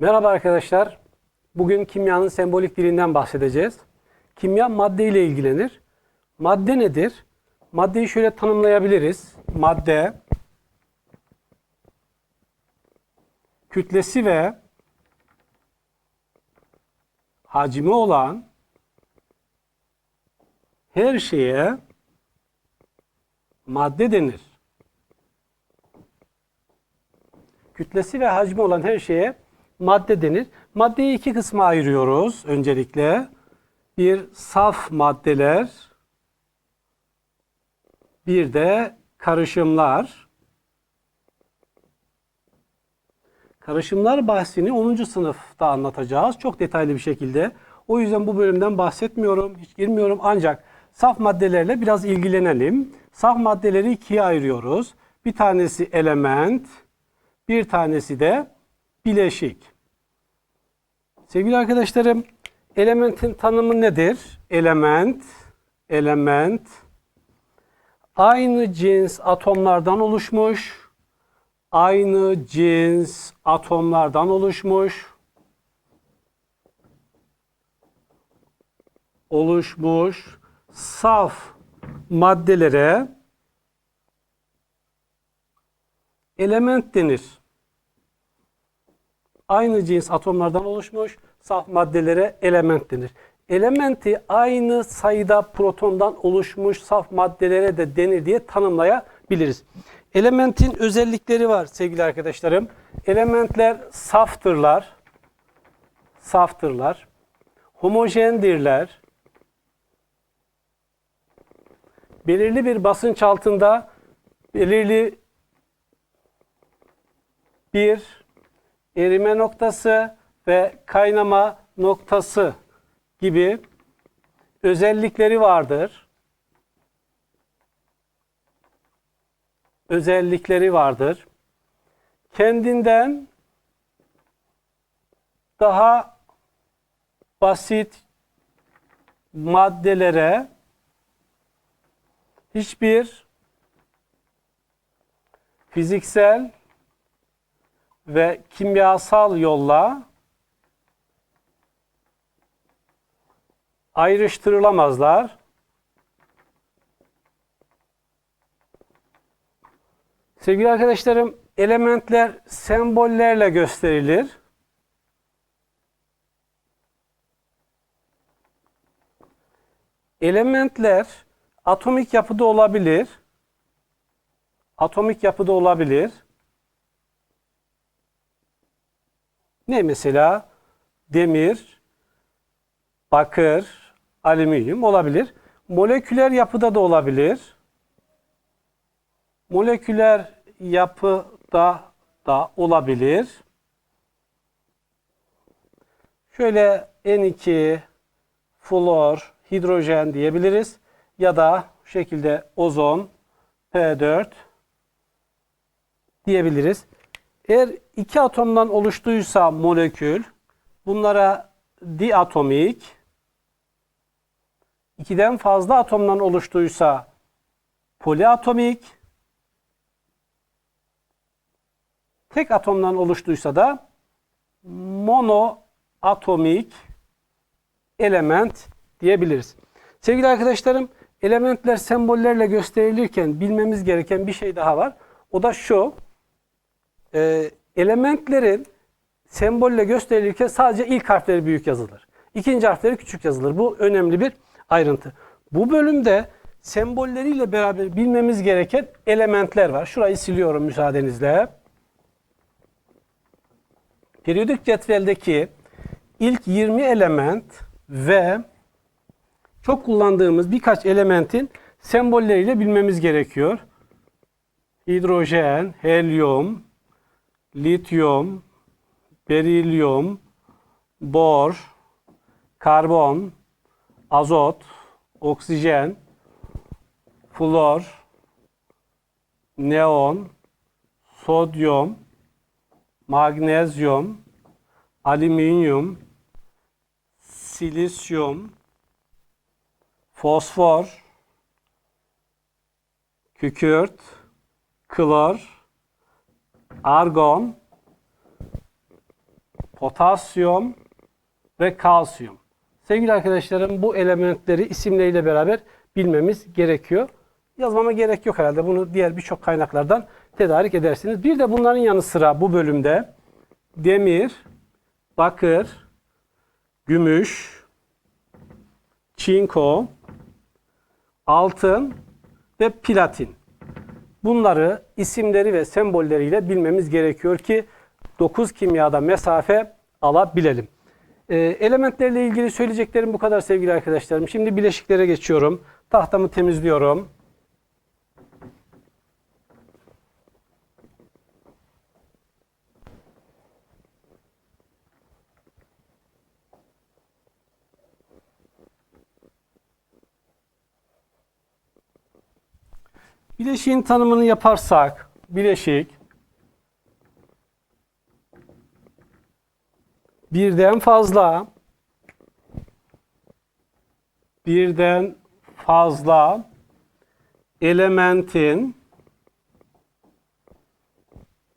Merhaba arkadaşlar. Bugün kimyanın sembolik dilinden bahsedeceğiz. Kimya madde ile ilgilenir. Madde nedir? Maddeyi şöyle tanımlayabiliriz. Madde kütlesi ve hacmi olan her şeye madde denir. Kütlesi ve hacmi olan her şeye madde denir. Maddeyi iki kısma ayırıyoruz öncelikle. Bir saf maddeler, bir de karışımlar. Karışımlar bahsini 10. sınıfta anlatacağız. Çok detaylı bir şekilde. O yüzden bu bölümden bahsetmiyorum, hiç girmiyorum. Ancak saf maddelerle biraz ilgilenelim. Saf maddeleri ikiye ayırıyoruz. Bir tanesi element, bir tanesi de bileşik. Sevgili arkadaşlarım, elementin tanımı nedir? Element, element aynı cins atomlardan oluşmuş, aynı cins atomlardan oluşmuş, oluşmuş saf maddelere element denir. Aynı cins atomlardan oluşmuş saf maddelere element denir. Elementi aynı sayıda protondan oluşmuş saf maddelere de denir diye tanımlayabiliriz. Elementin özellikleri var sevgili arkadaşlarım. Elementler saftırlar. Saftırlar. Homojendirler. Belirli bir basınç altında belirli bir erime noktası ve kaynama noktası gibi özellikleri vardır. Özellikleri vardır. Kendinden daha basit maddelere hiçbir fiziksel ve kimyasal yolla ayrıştırılamazlar. Sevgili arkadaşlarım, elementler sembollerle gösterilir. Elementler atomik yapıda olabilir. Atomik yapıda olabilir. Ne mesela? Demir, bakır, alüminyum olabilir. Moleküler yapıda da olabilir. Moleküler yapıda da olabilir. Şöyle N2, flor, hidrojen diyebiliriz. Ya da bu şekilde ozon, P4 diyebiliriz. Eğer iki atomdan oluştuysa molekül, bunlara diatomik, ikiden fazla atomdan oluştuysa poliatomik, tek atomdan oluştuysa da monoatomik element diyebiliriz. Sevgili arkadaşlarım, elementler sembollerle gösterilirken bilmemiz gereken bir şey daha var. O da şu, e, elementlerin sembolle gösterilirken sadece ilk harfleri büyük yazılır. İkinci harfleri küçük yazılır. Bu önemli bir ayrıntı. Bu bölümde sembolleriyle beraber bilmemiz gereken elementler var. Şurayı siliyorum müsaadenizle. Periyodik cetveldeki ilk 20 element ve çok kullandığımız birkaç elementin sembolleriyle bilmemiz gerekiyor. Hidrojen, helyum, lityum, berilyum, bor, karbon, azot, oksijen, flor, neon, sodyum, magnezyum, alüminyum, silisyum, fosfor, kükürt, klor, argon, potasyum ve kalsiyum. Sevgili arkadaşlarım bu elementleri isimleriyle beraber bilmemiz gerekiyor. Yazmama gerek yok herhalde. Bunu diğer birçok kaynaklardan tedarik edersiniz. Bir de bunların yanı sıra bu bölümde demir, bakır, gümüş, çinko, altın ve platin. Bunları isimleri ve sembolleriyle bilmemiz gerekiyor ki 9 kimyada mesafe alabilelim. Ee, elementlerle ilgili söyleyeceklerim bu kadar sevgili arkadaşlarım. Şimdi bileşiklere geçiyorum. Tahtamı temizliyorum. Bileşiğin tanımını yaparsak, bileşik birden fazla birden fazla elementin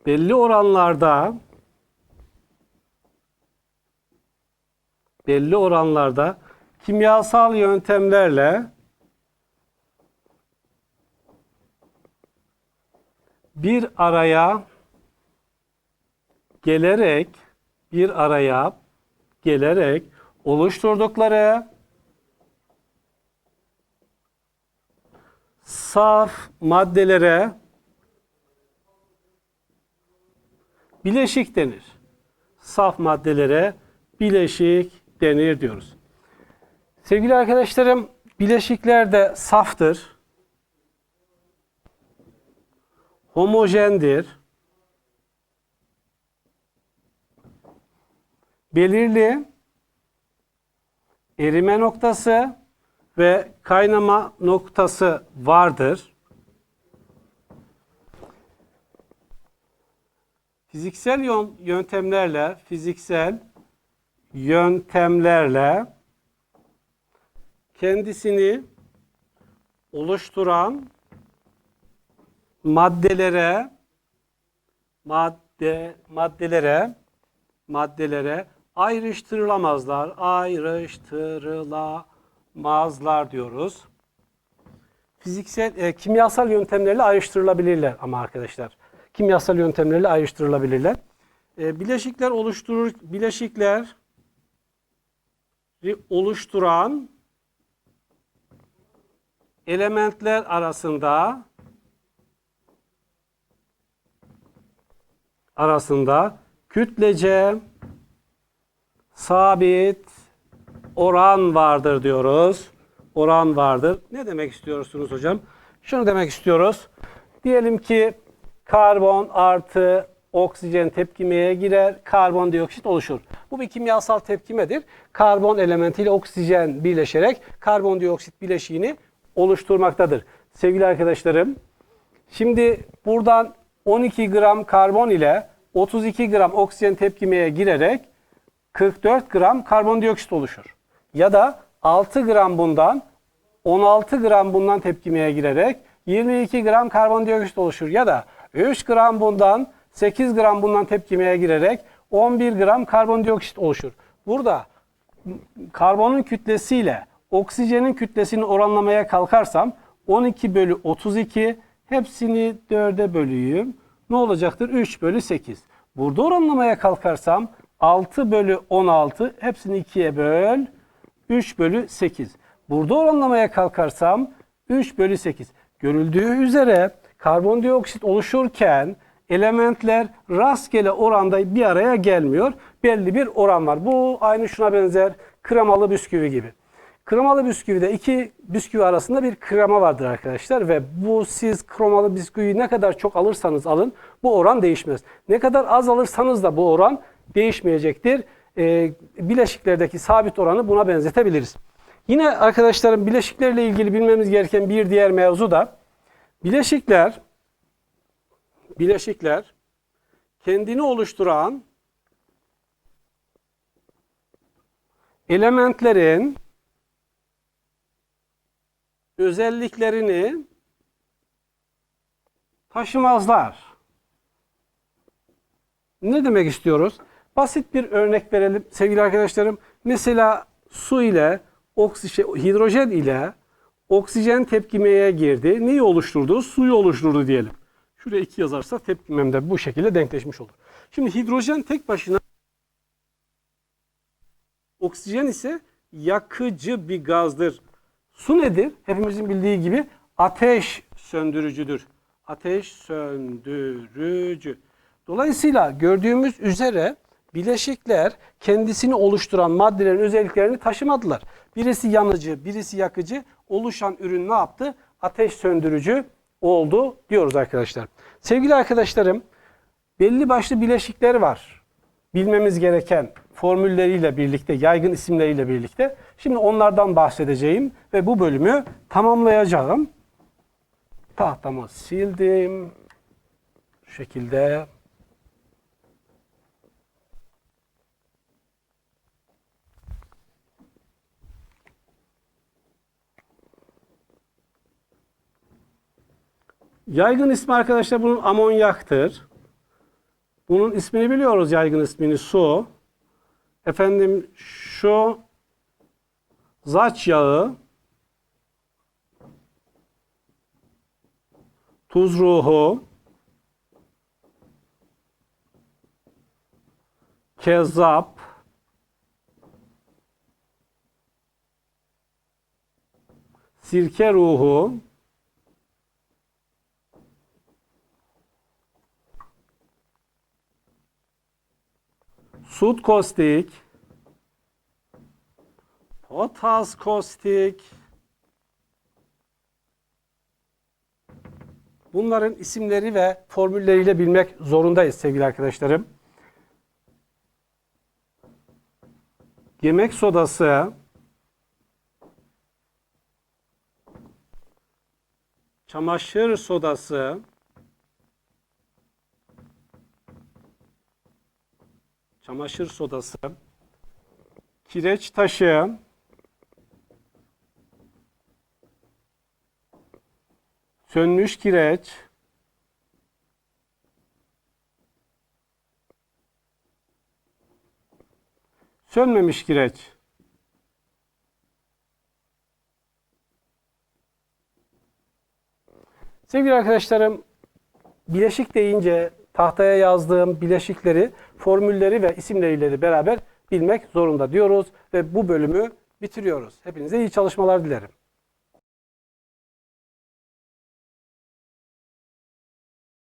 belli oranlarda belli oranlarda kimyasal yöntemlerle bir araya gelerek bir araya gelerek oluşturdukları saf maddelere bileşik denir. Saf maddelere bileşik denir diyoruz. Sevgili arkadaşlarım, bileşikler de saftır. Homojendir. Belirli erime noktası ve kaynama noktası vardır. Fiziksel yön- yöntemlerle fiziksel yöntemlerle kendisini oluşturan maddelere madde maddelere maddelere ayrıştırılamazlar. Ayrıştırılamazlar diyoruz. Fiziksel e, kimyasal yöntemlerle ayrıştırılabilirler ama arkadaşlar. Kimyasal yöntemlerle ayrıştırılabilirler. E, bileşikler oluşturur bileşikler oluşturan elementler arasında arasında kütlece sabit oran vardır diyoruz. Oran vardır. Ne demek istiyorsunuz hocam? Şunu demek istiyoruz. Diyelim ki karbon artı oksijen tepkimeye girer, karbondioksit oluşur. Bu bir kimyasal tepkimedir. Karbon elementiyle oksijen birleşerek karbondioksit bileşiğini oluşturmaktadır. Sevgili arkadaşlarım, Şimdi buradan 12 gram karbon ile 32 gram oksijen tepkimeye girerek 44 gram karbondioksit oluşur. Ya da 6 gram bundan 16 gram bundan tepkimeye girerek 22 gram karbondioksit oluşur. Ya da 3 gram bundan 8 gram bundan tepkimeye girerek 11 gram karbondioksit oluşur. Burada karbonun kütlesiyle oksijenin kütlesini oranlamaya kalkarsam 12 bölü 32 hepsini 4'e bölüyüm. Ne olacaktır? 3 bölü 8. Burada oranlamaya kalkarsam 6 bölü 16 hepsini 2'ye böl. 3 bölü 8. Burada oranlamaya kalkarsam 3 bölü 8. Görüldüğü üzere karbondioksit oluşurken elementler rastgele oranda bir araya gelmiyor. Belli bir oran var. Bu aynı şuna benzer kremalı bisküvi gibi. Kremalı bisküvide iki bisküvi arasında bir krema vardır arkadaşlar ve bu siz kremalı bisküviyi ne kadar çok alırsanız alın bu oran değişmez. Ne kadar az alırsanız da bu oran değişmeyecektir. Ee, bileşiklerdeki sabit oranı buna benzetebiliriz. Yine arkadaşlarım bileşiklerle ilgili bilmemiz gereken bir diğer mevzu da bileşikler bileşikler kendini oluşturan elementlerin özelliklerini taşımazlar. Ne demek istiyoruz? Basit bir örnek verelim sevgili arkadaşlarım. Mesela su ile oksijen, hidrojen ile oksijen tepkimeye girdi. Neyi oluşturdu? Suyu oluşturdu diyelim. Şuraya 2 yazarsak tepkimem de bu şekilde denkleşmiş olur. Şimdi hidrojen tek başına oksijen ise yakıcı bir gazdır. Su nedir? Hepimizin bildiği gibi ateş söndürücüdür. Ateş söndürücü. Dolayısıyla gördüğümüz üzere bileşikler kendisini oluşturan maddelerin özelliklerini taşımadılar. Birisi yanıcı, birisi yakıcı. Oluşan ürün ne yaptı? Ateş söndürücü oldu diyoruz arkadaşlar. Sevgili arkadaşlarım, belli başlı bileşikler var. Bilmemiz gereken formülleriyle birlikte, yaygın isimleriyle birlikte. Şimdi onlardan bahsedeceğim ve bu bölümü tamamlayacağım. Tahtamı sildim. Şu şekilde. Yaygın ismi arkadaşlar bunun amonyaktır. Bunun ismini biliyoruz yaygın ismini su. Efendim şu zaç yağı tuz ruhu kezzap sirke ruhu Sud kostik, potas kostik. Bunların isimleri ve formülleriyle bilmek zorundayız sevgili arkadaşlarım. Yemek sodası, çamaşır sodası, çamaşır sodası, kireç taşı, sönmüş kireç, sönmemiş kireç. Sevgili arkadaşlarım, bileşik deyince tahtaya yazdığım bileşikleri, formülleri ve isimleriyle de beraber bilmek zorunda diyoruz ve bu bölümü bitiriyoruz. Hepinize iyi çalışmalar dilerim.